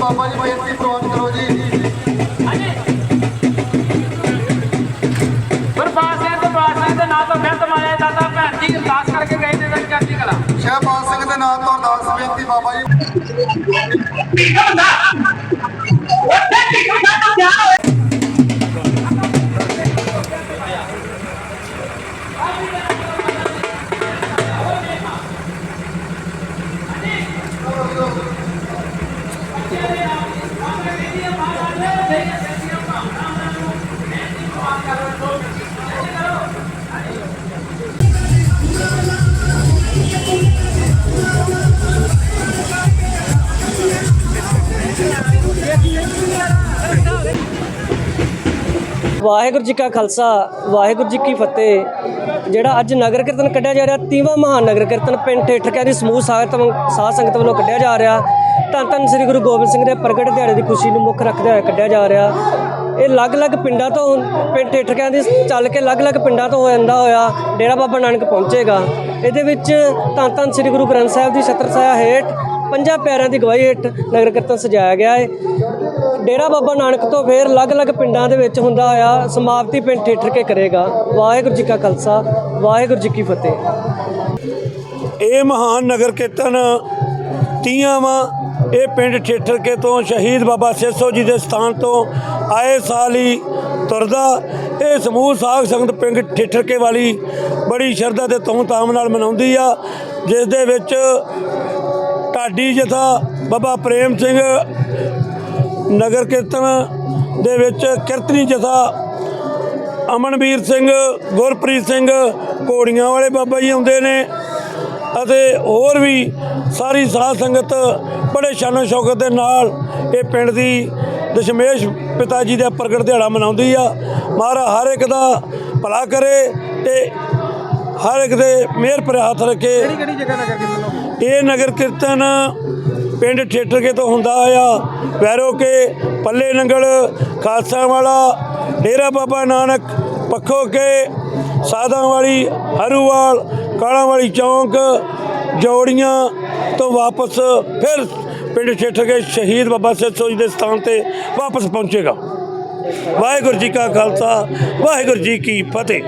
ਬਾਬਾ ਜੀ ਬੇਨਤੀ ਪ੍ਰਵਾਨ ਕਰੋ ਜੀ ਗੁਰਬਾਜ ਸਿੰਘ ਤੇ ਬਾਜ ਸਿੰਘ ਦੇ ਨਾਂ ਤੋਂ ਗਲਤ ਮਾਇਆ ਦਾਦਾ ਭੈਣ ਜੀ ਅਰਦਾਸ ਕਰਕੇ ਗਏ ਤੇ ਵਿੱਚ ਚੜ੍ਹਦੀ ਕਲਾ ਸ਼ਹਿਬਾਜ਼ ਸਿੰਘ ਦੇ ਨਾਮ ਤੋਂ ਅਰਦਾਸ ਬੇਨਤੀ ਬਾਬਾ ਜੀ। ਵਾਹਿਗੁਰੂ ਜੀ ਕਾ ਖਾਲਸਾ, ਵਾਹਿਗੁਰੂ ਜੀ ਕੀ ਫਤਿਹ। ਜਿਹੜਾ ਅੱਜ ਨਗਰ ਕੀਰਤਨ ਕੱਢਿਆ ਜਾ ਰਿਹਾ, ਤੀਵਾਂ ਮਹਾਨ ਨਗਰ ਕੀਰਤਨ ਪਿੰਡ ਠੇਠਕਿਆਂ ਦੀ ਸਮੂਹ ਸਾਧ ਸਾਧ ਸੰਗਤ ਵੱਲੋਂ ਕੱਢਿਆ ਜਾ ਰਿਹਾ। ਧੰਨ ਧੰਨ ਸ੍ਰੀ ਗੁਰੂ ਗੋਬਿੰਦ ਸਿੰਘ ਦੇ ਪ੍ਰਗਟ ਦਿਹਾੜੇ ਦੀ ਖੁਸ਼ੀ ਨੂੰ ਮੁੱਖ ਰੱਖਦੇ ਹੋਏ ਕੱਢਿਆ ਜਾ ਰਿਹਾ। ਇਹ ਅਲੱਗ-ਅਲੱਗ ਪਿੰਡਾਂ ਤੋਂ ਪਿੰਡ ਠੇਠਕਿਆਂ ਦੀ ਚੱਲ ਕੇ ਅਲੱਗ-ਅਲੱਗ ਪਿੰਡਾਂ ਤੋਂ ਹੋ ਜਾਂਦਾ ਹੋਇਆ, ਡੇਰਾ ਬਾਬਾ ਨਾਨਕ ਪਹੁੰਚੇਗਾ। ਇਹਦੇ ਵਿੱਚ ਧੰਨ ਧੰਨ ਸ੍ਰੀ ਗੁਰੂ ਗ੍ਰੰਥ ਸਾਹਿਬ ਦੀ ਛਤਰ ਛਾਇਆ ਹੇਠ ਪੰਜਾਂ ਪਿਆਰਿਆਂ ਦੀ ਗਵਾਹੀ ਹੇਠ ਨਗਰ ਕੀਰਤਨ ਸਜਾਇਆ ਗਿਆ ਹੈ ਡੇਰਾ ਬਾਬਾ ਨਾਨਕ ਤੋਂ ਫੇਰ ਅਲੱਗ-ਅਲੱਗ ਪਿੰਡਾਂ ਦੇ ਵਿੱਚ ਹੁੰਦਾ ਹੋਇਆ ਸਮਾਪਤੀ ਪਿੰਡ ਠੇਠਰ ਕੇ ਕਰੇਗਾ। ਵਾਹਿਗੁਰੂ ਜੀ ਕਾ ਖਾਲਸਾ, ਵਾਹਿਗੁਰੂ ਜੀ ਕੀ ਫਤਿਹ। ਇਹ ਮਹਾਨ ਨਗਰ ਕੀਰਤਨ ਤੀਆਂ ਵਾਂ। ਇਹ ਪਿੰਡ ਠੇਠਰ ਕੇ ਤੋਂ ਸ਼ਹੀਦ ਬਾਬਾ ਸੇਸੋ ਜੀ ਦੇ ਸਥਾਨ ਤੋਂ ਆਏ ਸਾਲ ਹੀ ਤੁਰਦਾ। ਇਹ ਸਮੂਹ ਸਾਧ ਸੰਗਤ ਪਿੰਡ ਠੇਠਰਕੇ ਵਾਲੀ ਬੜੀ ਸ਼ਰਧਾ ਤੇ ਧੂਮ-ਧਾਮ ਨਾਲ ਮਨਾਉਂਦੀ ਆ, ਜਿਸ ਦੇ ਵਿੱਚ ਢਾਡੀ ਜਥਾ ਬਾਬਾ ਪ੍ਰੇਮ ਸਿੰਘ ਨਗਰ ਕੀਰਤਨ ਦੇ ਵਿੱਚ ਕੀਰਤਨੀ ਜਥਾ ਅਮਨਵੀਰ ਸਿੰਘ, ਗੁਰਪ੍ਰੀਤ ਸਿੰਘ ਘੋੜੀਆਂ ਵਾਲੇ ਬਾਬਾ ਜੀ ਆਉਂਦੇ ਨੇ। ਅਤੇ ਹੋਰ ਵੀ ਸਾਰੀ ਸਾਧ ਸੰਗਤ ਬੜੇ ਸ਼ਾਨੋ ਸ਼ੌਕਤ ਦੇ ਨਾਲ ਇਹ ਪਿੰਡ ਦੀ ਦਸ਼ਮੇਸ਼ ਪਿਤਾ ਜੀ ਦਾ ਪ੍ਰਗਟ ਦਿਹਾੜਾ ਮਨਾਉਂਦੀ ਆ। ਮਹਾਰਾਜ ਹਰ ਇੱਕ ਦਾ ਭਲਾ ਕਰੇ ਤੇ ਹਰ ਇੱਕ ਦੇ ਮਿਹਰ ਪਰ ਹੱਥ ਰੱਖੇ। ਕਿਹੜੀ ਜਗ੍ਹਾ ਨਗਰ ਕੀਰਤਨ ਇਹ ਨਗਰ ਕੀਰਤਨ ਪਿੰਡ ਠੇਠਰਕੇ ਤੋਂ ਹੁੰਦਾ ਆ। ਵੈਰੋ ਕੇ ਪੱਲੇ ਨੰਗਲ ਖਾਲਸਾ ਵਾਲਾ ਡੇਰਾ ਬਾਬਾ ਨਾਨਕ ਪੱਖੋ ਕੇ ਸਾਦਾਂ ਵਾਲੀ ਹਰੂਵਾਲ ਕਾਲਾਂ ਵਾਲੀ ਚੌਂਕ, ਜੋੜੀਆਂ ਤੋਂ ਵਾਪਸ ਫਿਰ ਪਿੰਡ ਠੇਠਰਕੇ ਸ਼ਹੀਦ ਬਾਬਾ ਸੇਸੋ ਜੀ ਦੇ ਸਥਾਨ ਤੇ ਵਾਪਸ ਪਹੁੰਚੇਗਾ। ਵਾਹਿਗੁਰੂ ਜੀ ਕਾ ਖਾਲਸਾ, ਵਾਹਿਗੁਰੂ ਜੀ ਕੀ ਫਤਿਹ।